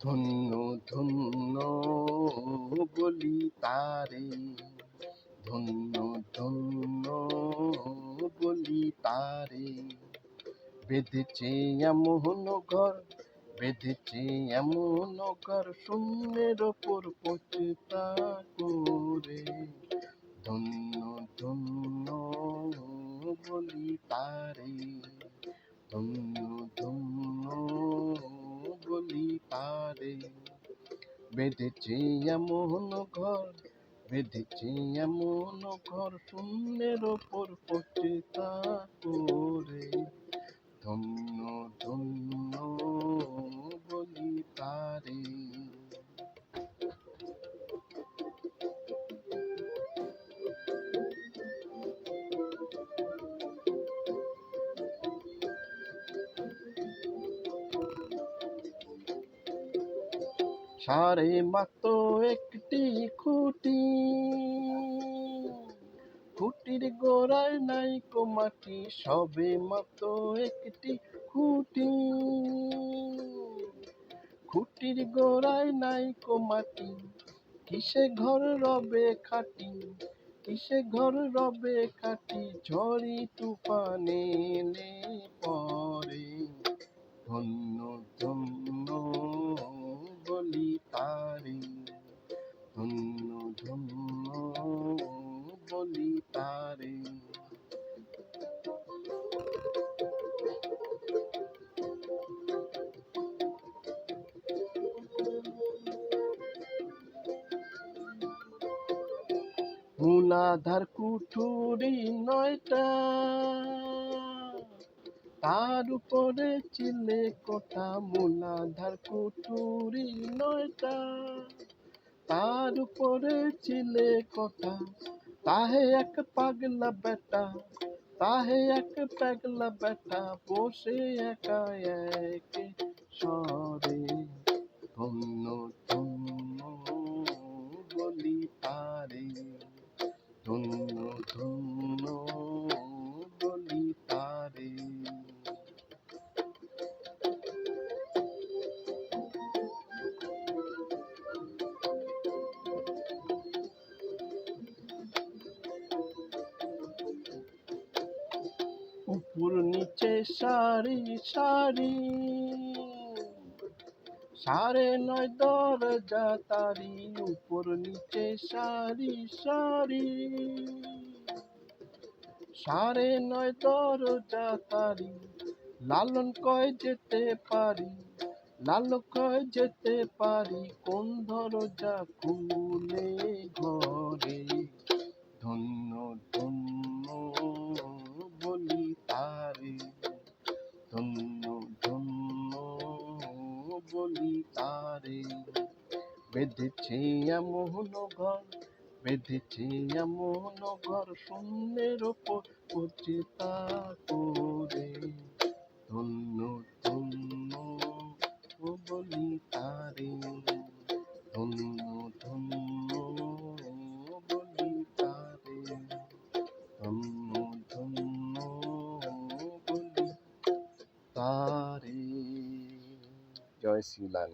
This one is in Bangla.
ধন্য ধন্য বলি তারে। ধন্য ধন্য বলি তারে। বেঁধেছে এমন ঘর, বেঁধেছে এমন ঘর, শূন্যের ওপর পচতা করে। ধন্য ধন্য বলি তারে। ধন্য বেঁধেছে এমন ঘর বেঁধেছে এমন ঘর শূন্যের ওপর পচতা করে। সারে মাত্র একটি খুঁটি। খুঁটির গোড়ায় নাই মাটি, সবে মাত্র একটি খুঁটি। খুঁটির গোড়ায় নাই মাটি, কিসে ঘর রবে খাটি? কিসে ঘর রবে খাটি? ঝড়ি তুফানে পরে। ধন্য ধন্য তারে ধন্য ধন্য বলি তারে মূলাধার কুঠুরি নয়টা তার উপরে চিলে কোটা, মূলাধার কুঠুরি নয়টা। তার উপরে চিলে কোটা, তাহে এক পাগলা বেটা, তাহে এক পাগলা বেটা, বসে একা এক সরে। ধন্য ধন্য বলি তারে, ধন্য ধন্য উপর নিচে সারি সারি। সাড়ে নয় দরজা, তারি উপর নিচে সারি সারি। সাড়ে নয় দরজা, তারি লালন কয় যেতে পারি, লাল কয় যেতে পারি, কোন দরজা খুলে ঘরে? বলি তারে। বেঁধেছে এমন ঘর বেঁধেছে এমন ঘর শূন্যের ওপর পচে তা করে। বলি তারে জয় শ্রীলাল